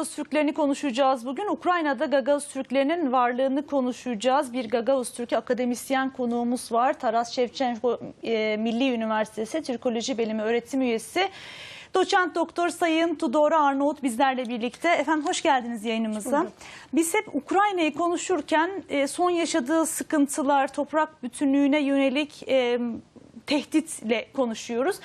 Gagavuz Türklerini konuşacağız bugün. Ukrayna'da Gagavuz Türklerinin varlığını konuşacağız. Bir Gagavuz Türk'ü akademisyen konuğumuz var. Taras Şevçenko e, Milli Üniversitesi Türkoloji Bölümü öğretim üyesi. Doçent Doktor Sayın Tudor Arnavut bizlerle birlikte. Efendim hoş geldiniz yayınımıza. Biz hep Ukrayna'yı konuşurken e, son yaşadığı sıkıntılar, toprak bütünlüğüne yönelik e, tehditle konuşuyoruz.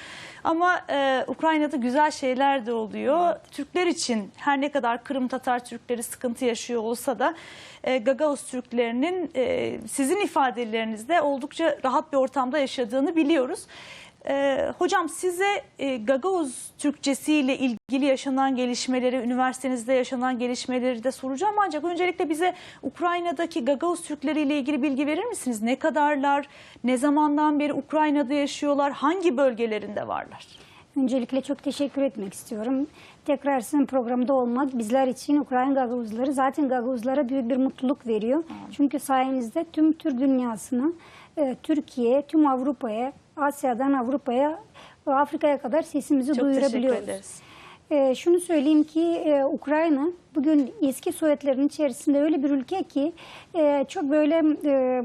Ama e, Ukrayna'da güzel şeyler de oluyor. Türkler için her ne kadar Kırım Tatar Türkleri sıkıntı yaşıyor olsa da e, Gagavuz Türklerinin e, sizin ifadelerinizde oldukça rahat bir ortamda yaşadığını biliyoruz. E, hocam size e, Gagavuz Türkçesi ile ilgili yaşanan gelişmeleri, üniversitenizde yaşanan gelişmeleri de soracağım. Ancak öncelikle bize Ukrayna'daki Gagavuz Türkleri ile ilgili bilgi verir misiniz? Ne kadarlar, ne zamandan beri Ukrayna'da yaşıyorlar, hangi bölgelerinde varlar? Öncelikle çok teşekkür etmek istiyorum. Tekrar sizin programda olmak bizler için Ukrayna Gagavuzları zaten Gagavuzlara büyük bir mutluluk veriyor. Çünkü sayenizde tüm Türk dünyasına, e, Türkiye, tüm Avrupa'ya, Asya'dan Avrupa'ya, ve Afrika'ya kadar sesimizi Çok duyurabiliyoruz. ederiz. E, şunu söyleyeyim ki e, Ukrayna bugün eski Sovyetlerin içerisinde öyle bir ülke ki e, çok böyle e,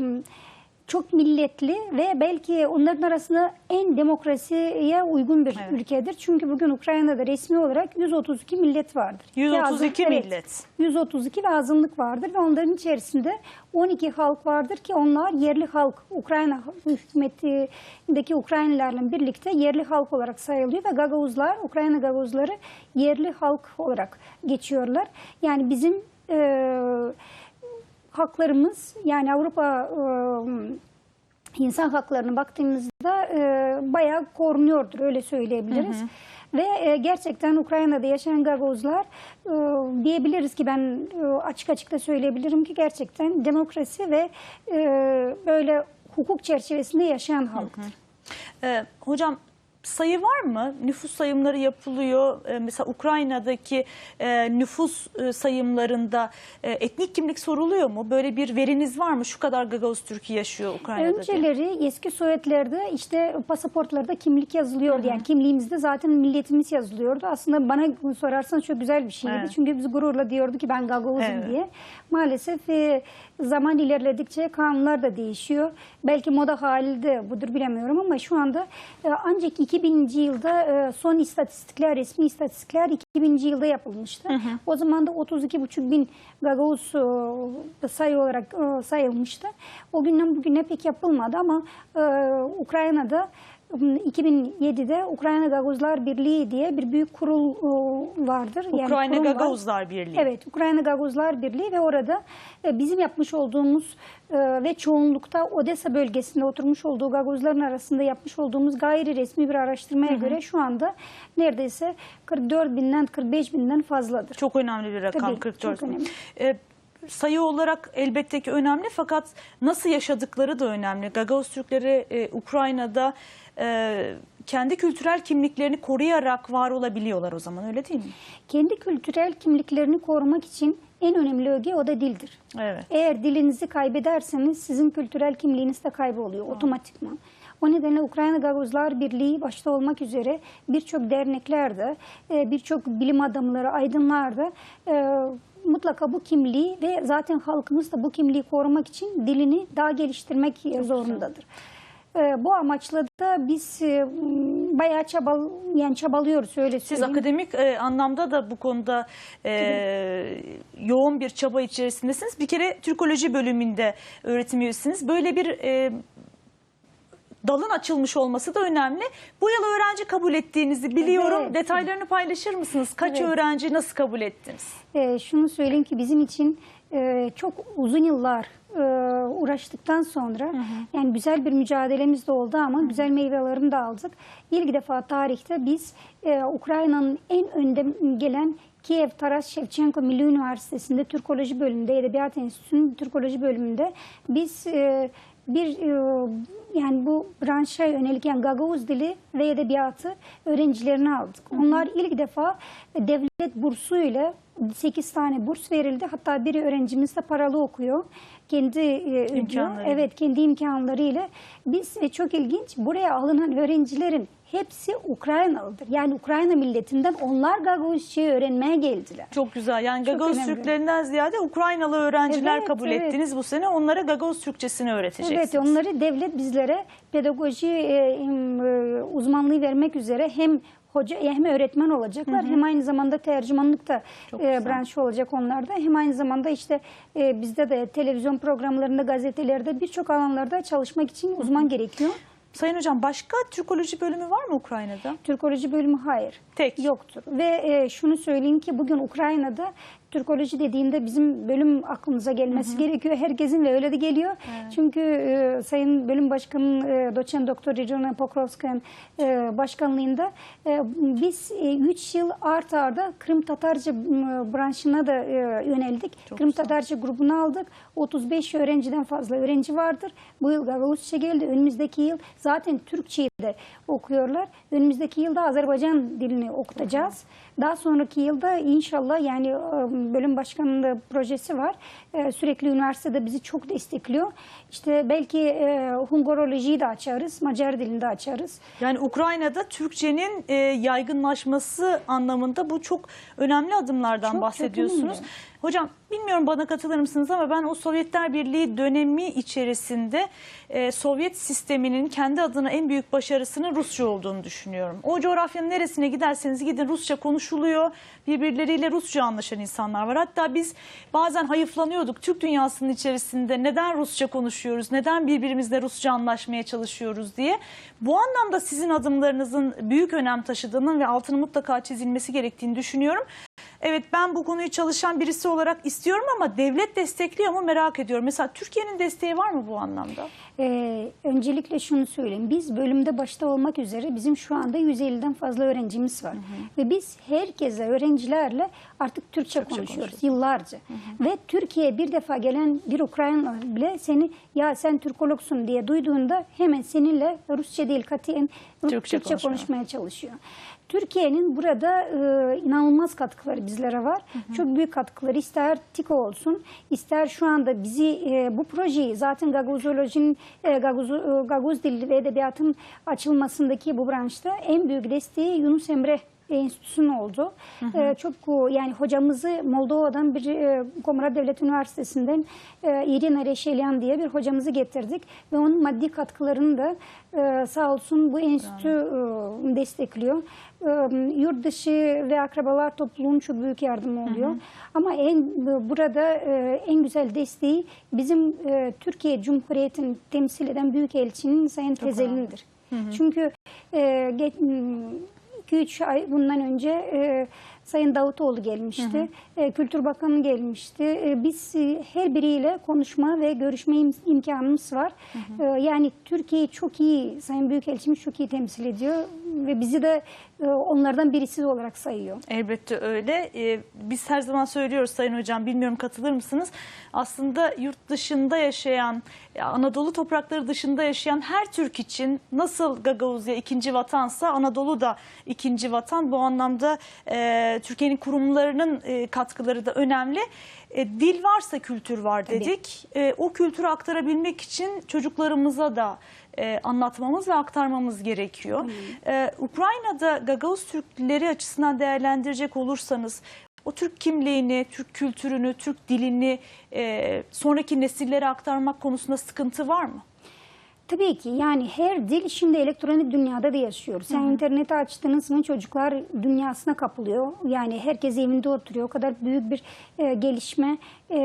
çok milletli ve belki onların arasında en demokrasiye uygun bir Evet. ülkedir. Çünkü bugün Ukrayna'da resmi olarak 132 millet vardır. Ve 132 azın- evet, millet. 132 ve azınlık vardır ve onların içerisinde 12 halk vardır ki onlar yerli halk, Ukrayna hükümetindeki Ukraynalılarla birlikte yerli halk olarak sayılıyor ve Gagavuzlar, Ukrayna Gagavuzları yerli halk olarak geçiyorlar. Yani bizim e, haklarımız yani Avrupa e, insan haklarına baktığımızda e, bayağı korunuyordur öyle söyleyebiliriz. Ve e, gerçekten Ukrayna'da yaşayan Gagavuzlar e, diyebiliriz ki ben e, açık açık da söyleyebilirim ki gerçekten demokrasi ve e, böyle hukuk çerçevesinde yaşayan halktır. Ee, hocam sayı var mı? Nüfus sayımları yapılıyor. Ee, mesela Ukrayna'daki e, nüfus e, sayımlarında e, etnik kimlik soruluyor mu? Böyle bir veriniz var mı? Şu kadar Gagavuz Türk'ü yaşıyor Ukrayna'da diye. Önceleri eski Sovyetlerde işte pasaportlarda kimlik yazılıyordu. Yani kimliğimizde zaten milletimiz yazılıyordu. Aslında bana sorarsan çok güzel bir şeydi. Evet. Çünkü biz gururla diyordu ki ben Gagavuz'um Evet. diye. Maalesef e, zaman ilerledikçe kanunlar da değişiyor. Belki moda hali de budur bilemiyorum ama şu anda e, ancak 2000. yılda e, son istatistikler, resmi istatistikler 2000. yılda yapılmıştı. O zaman da 32,5 bin Gagavuz e, sayı olarak e, sayılmıştı. O günden bugüne pek yapılmadı ama e, Ukrayna'da 2007'de Ukrayna Gagavuzlar Birliği diye bir büyük kurul e, vardır. Yani Ukrayna kurum var. Gagavuzlar Birliği. Evet, Ukrayna Gagavuzlar Birliği ve orada e, bizim yapmış olduğumuz e, ve çoğunlukta Odessa bölgesinde oturmuş olduğu Gagavuzların arasında yapmış olduğumuz gayri resmi bir araştırmaya göre şu anda neredeyse 44 binden 45 binden fazladır. Çok önemli bir rakam Tabii, 44. çok önemli. Ee, sayı olarak elbette ki önemli fakat nasıl yaşadıkları da önemli. Gagavuz Türkleri e, Ukrayna'da e, kendi kültürel kimliklerini koruyarak var olabiliyorlar o zaman öyle değil mi? Kendi kültürel kimliklerini korumak için en önemli öge o da dildir. Evet. Eğer dilinizi kaybederseniz sizin kültürel kimliğiniz de kayboluyor otomatikman. O nedenle Ukrayna Gagavuzlar Birliği başta olmak üzere birçok dernekler de, e, birçok bilim adamları, aydınlar da e, mutlaka bu kimliği ve zaten halkımız da bu kimliği korumak için dilini daha geliştirmek zorundadır. E, Bu amaçla da biz e, bayağı çabal yani çabalıyoruz öyle Siz söyleyeyim. akademik e, anlamda da bu konuda e, yoğun bir çaba içerisindesiniz. Bir kere Türkoloji bölümünde öğretim üyesiniz. Böyle bir e, dalın açılmış olması da önemli. Bu yıl öğrenci kabul ettiğinizi biliyorum. Evet. Detaylarını paylaşır mısınız? Kaç Evet. öğrenci nasıl kabul ettiniz? E, şunu söyleyeyim ki bizim için e, çok uzun yıllar e, uğraştıktan sonra yani güzel bir mücadelemiz de oldu ama güzel meyvelerini de aldık. İlk defa tarihte biz e, Ukrayna'nın en önde gelen Kiev Taras Shevchenko Milli Üniversitesi'nde Türkoloji bölümünde, Edebiyat Enstitüsü'nün Türkoloji bölümünde biz e, bir e, yani bu branşa yönelik yani Gagavuz dili ve edebiyatı öğrencilerini aldık. Onlar ilk defa devlet bursuyla 8 tane burs verildi. Hatta biri öğrencimiz de paralı okuyor. Kendi e, ödüyor. İmkanlarıyla. Evet kendi imkanlarıyla. Biz e, çok ilginç buraya alınan öğrencilerin hepsi Ukraynalıdır. Yani Ukrayna milletinden onlar Gagavuzcayı öğrenmeye geldiler. Çok güzel. Yani Çok Gagavuz önemli. Türklerinden ziyade Ukraynalı öğrenciler Evet, kabul evet. ettiniz bu sene. Onlara Gagavuz Türkçesini öğreteceksiniz. Evet onları devlet bizlere pedagoji e, e, uzmanlığı vermek üzere hem hoca hem öğretmen olacaklar hem aynı zamanda tercümanlık da Çok e, branşı olacak onlarda. Hem aynı zamanda işte e, bizde de televizyon programlarında, gazetelerde birçok alanlarda çalışmak için uzman gerekiyor. Sayın Hocam başka Türkoloji bölümü var mı Ukrayna'da? Türkoloji bölümü hayır. Tek. Yoktur. Ve e, şunu söyleyeyim ki bugün Ukrayna'da Türkoloji dediğinde bizim bölüm aklımıza gelmesi gerekiyor. Herkesin ve öyle de geliyor. Çünkü e, Sayın Bölüm Başkanı e, Doçent Doktor Irina Pokrovskaya'nın e, başkanlığında e, biz 3 yıl art arda Kırım Tatarca m, branşına da e, yöneldik. Çok Kırım güzel. Tatarca grubunu aldık. 35 öğrenciden fazla öğrenci vardır. Bu yıl Gagavuzca geldi. Önümüzdeki yıl zaten Türkçeyi de okuyorlar. Önümüzdeki yılda Azerbaycan dilini okutacağız. Daha sonraki yılda inşallah yani e, bölüm başkanının da projesi var. E, Sürekli üniversitede bizi çok destekliyor. İşte belki e, Hungarolojiyi de açarız, Macar dilini de açarız. Yani Ukrayna'da Türkçenin yaygınlaşması anlamında bu çok önemli adımlardan Çok, çok bahsediyorsunuz. önemli. Hocam bilmiyorum bana katılır mısınız ama ben o Sovyetler Birliği dönemi içerisinde e, Sovyet sisteminin kendi adına en büyük başarısının Rusça olduğunu düşünüyorum. O coğrafyanın neresine giderseniz gidin Rusça konuşuluyor. Birbirleriyle Rusça anlaşan insanlar var. Hatta biz bazen hayıflanıyorduk Türk dünyasının içerisinde neden Rusça konuşuyoruz, neden birbirimizle Rusça anlaşmaya çalışıyoruz diye. Bu anlamda sizin adımlarınızın büyük önem taşıdığını ve altını mutlaka çizilmesi gerektiğini düşünüyorum. Evet ben bu konuyu çalışan birisi olarak istiyorum ama devlet destekliyor mu merak ediyorum. Mesela Türkiye'nin desteği var mı bu anlamda? Ee, öncelikle şunu söyleyeyim. Biz bölümde başta olmak üzere bizim şu anda 150'den fazla öğrencimiz var. Ve biz herkese öğrencilerle artık Türkçe, konuşuyoruz konuşuyoruz. yıllarca. Ve Türkiye'ye bir defa gelen bir Ukraynalı bile seni ya sen Türkologsun diye duyduğunda hemen seninle Rusça değil katiyen Türkçe Türkçe, konuşmaya çalışıyor. Türkiye'nin burada e, inanılmaz katkıları bizlere var. Çok büyük katkıları ister TİKO olsun, ister şu anda bizi e, bu projeyi zaten Gagozolojinin, e, Gagoz, e, Gagoz dili ve edebiyatın açılmasındaki bu branşta en büyük desteği Yunus Emre Enstitüsü'nün oldu. E, çok e, yani hocamızı Moldova'dan bir e, Devlet Üniversitesi'nden e, Irina Reşelyan diye bir hocamızı getirdik ve onun maddi katkılarını da e, sağ olsun bu enstitü e, destekliyor. E, yurt dışı ve akrabalar topluluğunun çok büyük yardımı oluyor. Ama en burada e, en güzel desteği bizim e, Türkiye Cumhuriyeti'ni temsil eden Büyükelçinin Sayın Tezelin'dir. Çünkü e, 2-3 ay bundan önce e, Sayın Davutoğlu gelmişti. E, Kültür Bakanı gelmişti. E, biz e, her biriyle konuşma ve görüşme im- imkanımız var. E, yani Türkiye'yi çok iyi, Sayın Büyükelçimiz çok iyi temsil ediyor ve bizi de onlardan birisi olarak sayıyor. Elbette öyle. Biz her zaman söylüyoruz Sayın Hocam, bilmiyorum katılır mısınız? Aslında yurt dışında yaşayan, ya Anadolu toprakları dışında yaşayan her Türk için nasıl Gagavuzya ikinci vatansa Anadolu da ikinci vatan. Bu anlamda e, Türkiye'nin kurumlarının e, katkıları da önemli. E, dil varsa kültür var Tabii. dedik. E, o kültürü aktarabilmek için çocuklarımıza da anlatmamız ve aktarmamız gerekiyor. E, Ukrayna'da Gagavuz Türkleri açısından değerlendirecek olursanız o Türk kimliğini, Türk kültürünü, Türk dilini e, sonraki nesillere aktarmak konusunda sıkıntı var mı? Tabii ki yani her dil şimdi elektronik dünyada da yaşıyor. Sen interneti açtığınız mı çocuklar dünyasına kapılıyor. Yani herkes evinde oturuyor. O kadar büyük bir e, gelişme e,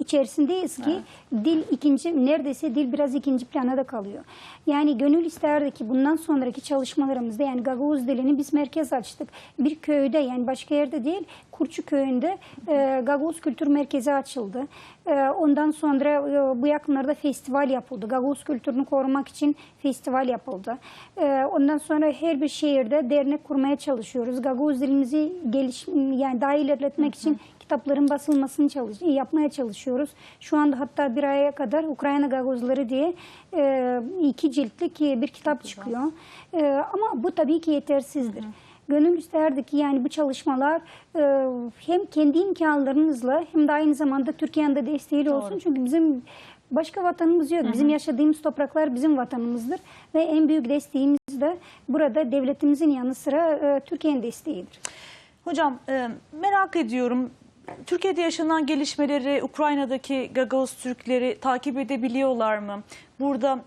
içerisindeyiz ki dil ikinci neredeyse dil biraz ikinci plana da kalıyor. Yani gönül isterdi ki bundan sonraki çalışmalarımızda yani Gagavuz dilini biz merkez açtık. Bir köyde yani başka yerde değil Kurçu köyünde e, Gagavuz Kültür Merkezi açıldı. E, ondan sonra e, bu yakınlarda festival yapıldı. Gagavuz kültürünü korumak için festival yapıldı. E, ondan sonra her bir şehirde dernek kurmaya çalışıyoruz. Gagavuz dilimizi geliş yani daha ilerletmek için kitapların basılmasını çalış yapmaya çalışıyoruz. Şu anda hatta bir aya kadar Ukrayna Gagozları diye e, iki ciltlik bir kitap çıkıyor. E, ama bu tabii ki yetersizdir. Gönül isterdi ki yani bu çalışmalar e, hem kendi imkanlarımızla hem de aynı zamanda Türkiye'nin de desteğiyle Doğru. olsun. Çünkü bizim başka vatanımız yok. Bizim yaşadığımız topraklar bizim vatanımızdır. Ve en büyük desteğimiz de burada devletimizin yanı sıra e, Türkiye'nin desteğidir. Hocam e, merak ediyorum. Türkiye'de yaşanan gelişmeleri, Ukrayna'daki Gagavuz Türkleri takip edebiliyorlar mı? Burada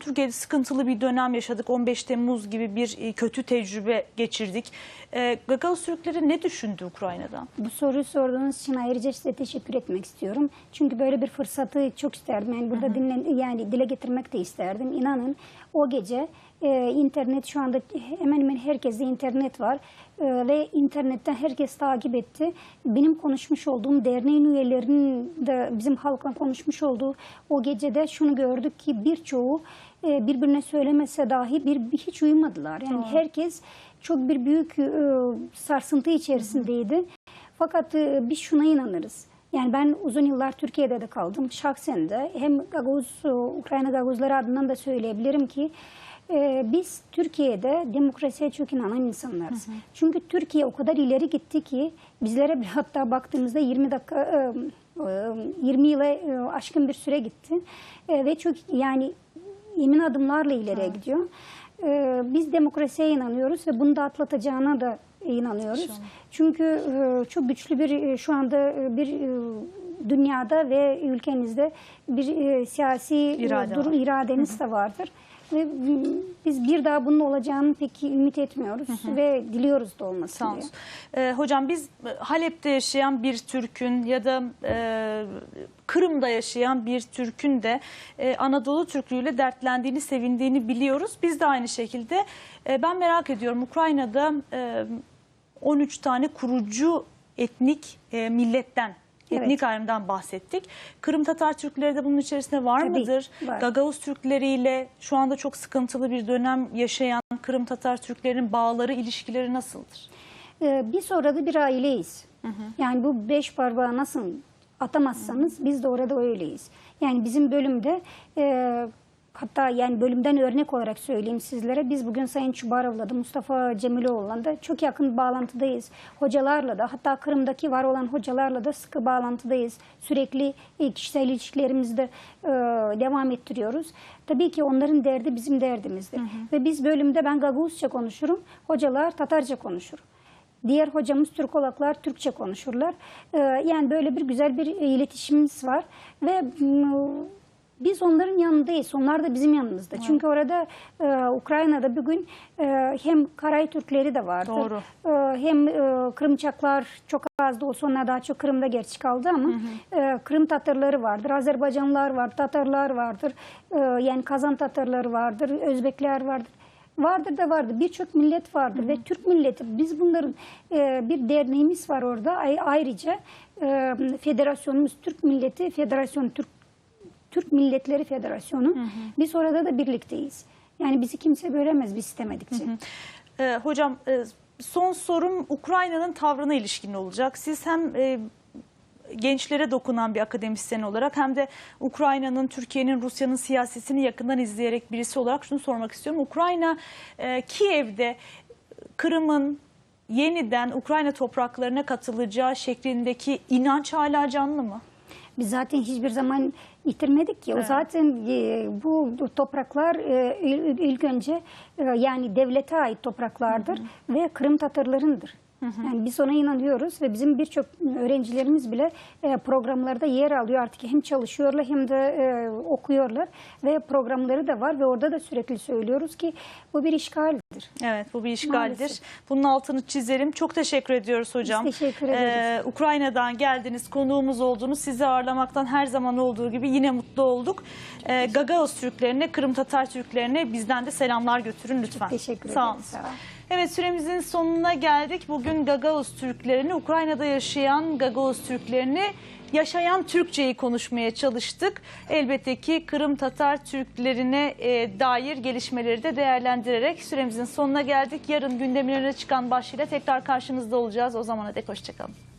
Türkiye'de sıkıntılı bir dönem yaşadık. 15 Temmuz gibi bir e, kötü tecrübe geçirdik. E, Gagavuz Türkleri ne düşündü Ukrayna'dan? Bu soruyu sorduğunuz için ayrıca size teşekkür etmek istiyorum. Çünkü böyle bir fırsatı çok isterdim. Yani burada dinlen, yani dile getirmek de isterdim. İnanın o gece e, internet şu anda hemen hemen herkeste internet var. E, ve internetten herkes takip etti. Benim konuşmuş olduğum derneğin üyelerinin de bizim halkla konuşmuş olduğu o gecede şunu gördük ki birçoğu e, birbirine söylemese dahi bir, bir hiç uyumadılar. Yani herkes çok bir büyük e, sarsıntı içerisindeydi. Fakat e, biz şuna inanırız. Yani ben uzun yıllar Türkiye'de de kaldım. Şahsen de hem Gagavuz, e, Ukrayna Gagavuzları adından da söyleyebilirim ki e, biz Türkiye'de demokrasiye çok inanan insanlarız. Çünkü Türkiye o kadar ileri gitti ki bizlere hatta baktığımızda 20 dakika e, e, 20 yıla e, aşkın bir süre gitti. E, ve çok yani emin adımlarla ileriye gidiyor. Ee, biz demokrasiye inanıyoruz ve bunu da atlatacağına da inanıyoruz. İnşallah. Çünkü e, çok güçlü bir e, şu anda e, bir e, dünyada ve ülkenizde bir e, siyasi e, İrade durum var. iradeniz de vardır. Ve biz bir daha bunun olacağını pek ümit etmiyoruz ve diliyoruz da olmasını. Sağ diye. olsun. Ee, hocam biz Halep'te yaşayan bir Türk'ün ya da e, Kırım'da yaşayan bir Türk'ün de e, Anadolu Türklüğüyle dertlendiğini, sevindiğini biliyoruz. Biz de aynı şekilde. E, ben merak ediyorum Ukrayna'da e, 13 tane kurucu etnik e, milletten Evet. Etnik ayrımdan bahsettik. Kırım Tatar Türkleri de bunun içerisinde var Tabii, mıdır? var. Gagavuz Türkleriyle şu anda çok sıkıntılı bir dönem yaşayan Kırım Tatar Türklerinin bağları, ilişkileri nasıldır? Ee, biz orada bir aileyiz. Yani bu beş parmağı nasıl atamazsanız biz de orada öyleyiz. Yani bizim bölümde e, hatta yani bölümden örnek olarak söyleyeyim sizlere. Biz bugün Sayın Çubarov'la da Mustafa Cemiloğlu'la da çok yakın bağlantıdayız. Hocalarla da hatta Kırım'daki var olan hocalarla da sıkı bağlantıdayız. Sürekli e, kişisel ilişkilerimizde e, devam ettiriyoruz. Tabii ki onların derdi bizim derdimizdir. Ve biz bölümde ben Gagavuzca konuşurum, hocalar Tatarca konuşur. Diğer hocamız Türkologlar Türkçe konuşurlar. Ee, yani böyle bir güzel bir iletişimimiz var ve mm, biz onların yanındayız. Onlar da bizim yanımızda. Çünkü orada e, Ukrayna'da bugün e, hem Karay Türkleri de vardır. Doğru. E, hem e, Kırımçaklar çok az da olsa onlar daha çok Kırım'da gerçi kaldı ama e, Kırım Tatarları vardır. Azerbaycanlılar var, Tatarlar vardır. E, yani Kazan Tatarları vardır, Özbekler vardır. Vardır da vardır. Birçok millet vardır ve Türk milleti. Biz bunların e, bir derneğimiz var orada. Ay- Ayrıca e, federasyonumuz Türk Milleti Federasyonu Türk Türk Milletleri Federasyonu. Biz orada da birlikteyiz. Yani bizi kimse bölemez biz istemedikçe. Ee, hocam e, son sorum Ukrayna'nın tavrına ilişkin olacak. Siz hem e, gençlere dokunan bir akademisyen olarak hem de Ukrayna'nın, Türkiye'nin, Rusya'nın siyasetini yakından izleyerek birisi olarak şunu sormak istiyorum. Ukrayna, e, Kiev'de Kırım'ın yeniden Ukrayna topraklarına katılacağı şeklindeki inanç hala canlı mı? Biz zaten hiçbir zaman yitirmedik ki. O zaten e, bu topraklar e, il- ilk önce e, yani devlete ait topraklardır ve Kırım Tatarlarındır. Yani biz ona inanıyoruz ve bizim birçok öğrencilerimiz bile e, programlarda yer alıyor artık hem çalışıyorlar hem de e, okuyorlar ve programları da var ve orada da sürekli söylüyoruz ki bu bir işgaldir. Evet bu bir işgaldir. Maalesef. Bunun altını çizelim. Çok teşekkür ediyoruz hocam. Biz teşekkür ederiz. Ee, Ukrayna'dan geldiniz, konuğumuz oldunuz. Sizi ağırlamaktan her zaman olduğu gibi yine mutlu olduk. Ee, Gagauz Türklerine, Kırım Tatar Türklerine bizden de selamlar götürün lütfen. teşekkür Sağ ederim. olun. Sağ olun. Evet süremizin sonuna geldik. Bugün Gagauz Türklerini, Ukrayna'da yaşayan Gagauz Türklerini yaşayan Türkçeyi konuşmaya çalıştık. Elbette ki Kırım Tatar Türklerine e, dair gelişmeleri de değerlendirerek süremizin sonuna geldik. Yarın gündemlerine çıkan başlığıyla tekrar karşınızda olacağız. O zamana dek hoşçakalın.